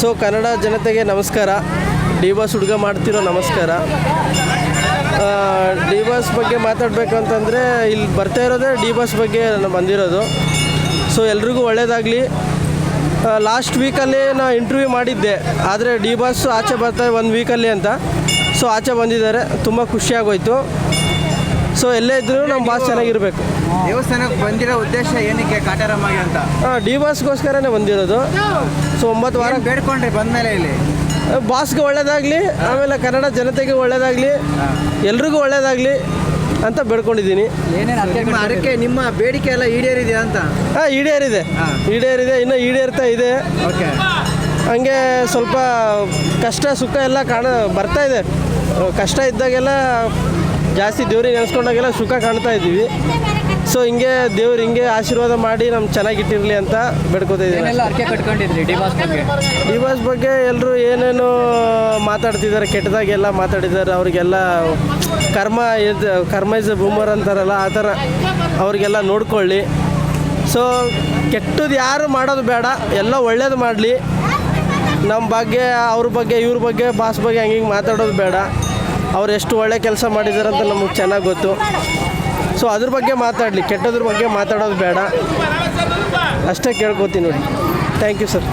So Kannada ಜನತೆಗೆ ನಮಸ್ಕಾರ. D boss ಹುಡುಗ ಮಾಡ್ತಿರೋ ನಮಸ್ಕಾರ. ಡಿ ಬಾಸ್ ಬಗ್ಗೆ ಮಾತಾಡಬೇಕು ಅಂತಂದರೆ ಇಲ್ಲಿ ಬರ್ತಾ ಇರೋದೇ ಡಿ ಬಾಸ್ ಬಗ್ಗೆ ನಾನು ಬಂದಿರೋದು. ಸೊ ಎಲ್ರಿಗೂ ಒಳ್ಳೆಯದಾಗಲಿ ಲಾಸ್ಟ್ ವೀಕಲ್ಲಿ ನಾ ಇಂಟರ್ವ್ಯೂ ಮಾಡಿದ್ದೆ. ಆದರೆ ಡಿ ಬಾಸ್ ಆಚೆ ಬರ್ತಾ ಒಂದು ವೀಕಲ್ಲಿ ಅಂತ. ಸೊ ಆಚೆ ಬಂದಿದ್ದಾರೆ. ತುಂಬ ಖುಷಿಯಾಗೋಯ್ತು ಸೊ ಎಲ್ಲೇ ಇದ್ರು ನಮ್ಮ ಬಾಸ್ ಚೆನ್ನಾಗಿರ್ಬೇಕು. ದೇವಸ್ಥಾನಕ್ಕೆ ಬಂದಿರೋ ಉದ್ದೇಶ ಏನಕ್ಕೆ ಕಾಟಾರಮ್ಮಗೆ ಅಂತ? ಡಿ ಬಾಸ್ಗೋಸ್ಕರನೇ ಬಂದಿರೋದು. ಸೊ ಒಂಬತ್ತು ವಾರ ಬೇಡ್ಕೊಂಡ್ರಿ ಬಂದ್ಮೇಲೆ ಇಲ್ಲಿ? ಬಾಸ್ಗೆ ಒಳ್ಳೇದಾಗಲಿ ಆಮೇಲೆ ಕನ್ನಡ ಜನತೆಗೆ ಒಳ್ಳೇದಾಗಲಿ ಎಲ್ರಿಗೂ ಒಳ್ಳೇದಾಗಲಿ ಅಂತ ಬೇಡ್ಕೊಂಡಿದ್ದೀನಿ. ನಿಮ್ಮ ಅರಕೆ ನಿಮ್ಮ ಬೇಡಿಕೆ ಎಲ್ಲ ಈಡೇರಿದೆ ಅಂತ? ಹಾಂ ಈಡೇರಿದೆ. ಹಾ. ಈಡೇರಿದೆ ಇನ್ನೂ ಈಡೇರ್ತಾ ಇದೆ. ಓಕೆ. ಹಂಗೆ ಸ್ವಲ್ಪ ಕಷ್ಟ ಸುಖ ಎಲ್ಲ ಕಾಣ ಬರ್ತಾ ಇದೆ. ಕಷ್ಟ ಇದ್ದಾಗೆಲ್ಲ ಜಾಸ್ತಿ ದೇವ್ರಿಗೆ ನೆನೆಸ್ಕೊಂಡಾಗೆಲ್ಲ ಸುಖ ಕಾಣ್ತಾ ಇದ್ದೀವಿ. ಸೊ ಹಿಂಗೆ ದೇವ್ರು ಹಿಂಗೆ ಆಶೀರ್ವಾದ ಮಾಡಿ ನಮ್ಗೆ ಚೆನ್ನಾಗಿಟ್ಟಿರಲಿ ಅಂತ ಬೇಡ್ಕೋತಾ ಇದ್ದೀವಿ. ಡಿವಾಸ್ ಬಗ್ಗೆ? ಎಲ್ಲರೂ ಏನೇನು ಮಾತಾಡ್ತಿದ್ದಾರೆ ಕೆಟ್ಟದಾಗೆಲ್ಲ ಮಾತಾಡಿದ್ದಾರೆ. ಅವರಿಗೆಲ್ಲ ಕರ್ಮ ಇದ್ ಕರ್ಮ ಇಸ್ ಬೂಮರ್ ಅಂತಾರಲ್ಲ ಆ ಥರ ಅವ್ರಿಗೆಲ್ಲ ನೋಡ್ಕೊಳ್ಳಿ. ಸೊ ಕೆಟ್ಟದ್ದು ಯಾರು ಮಾಡೋದು ಬೇಡ ಎಲ್ಲ ಒಳ್ಳೇದು ಮಾಡಲಿ. ನಮ್ಮ ಬಗ್ಗೆ ಅವ್ರ ಬಗ್ಗೆ ಇವ್ರ ಬಗ್ಗೆ ಬಾಸ್ ಬಗ್ಗೆ ಹಂಗೆ ಹಿಂಗೆ ಮಾತಾಡೋದು ಬೇಡ. ಅವ್ರು ಎಷ್ಟು ಒಳ್ಳೆ ಕೆಲಸ ಮಾಡಿದ್ದಾರೆ ಅಂತ ನಮಗೆ ಚೆನ್ನಾಗಿ ಗೊತ್ತು. ಸೊ ಅದ್ರ ಬಗ್ಗೆ ಮಾತಾಡಲಿ. ಕೆಟ್ಟದ್ರ ಬಗ್ಗೆ ಮಾತಾಡೋದು ಬೇಡ. ಅಷ್ಟೇ ಕೇಳ್ಕೊತೀನಿ ನೋಡಿ. Thank you sir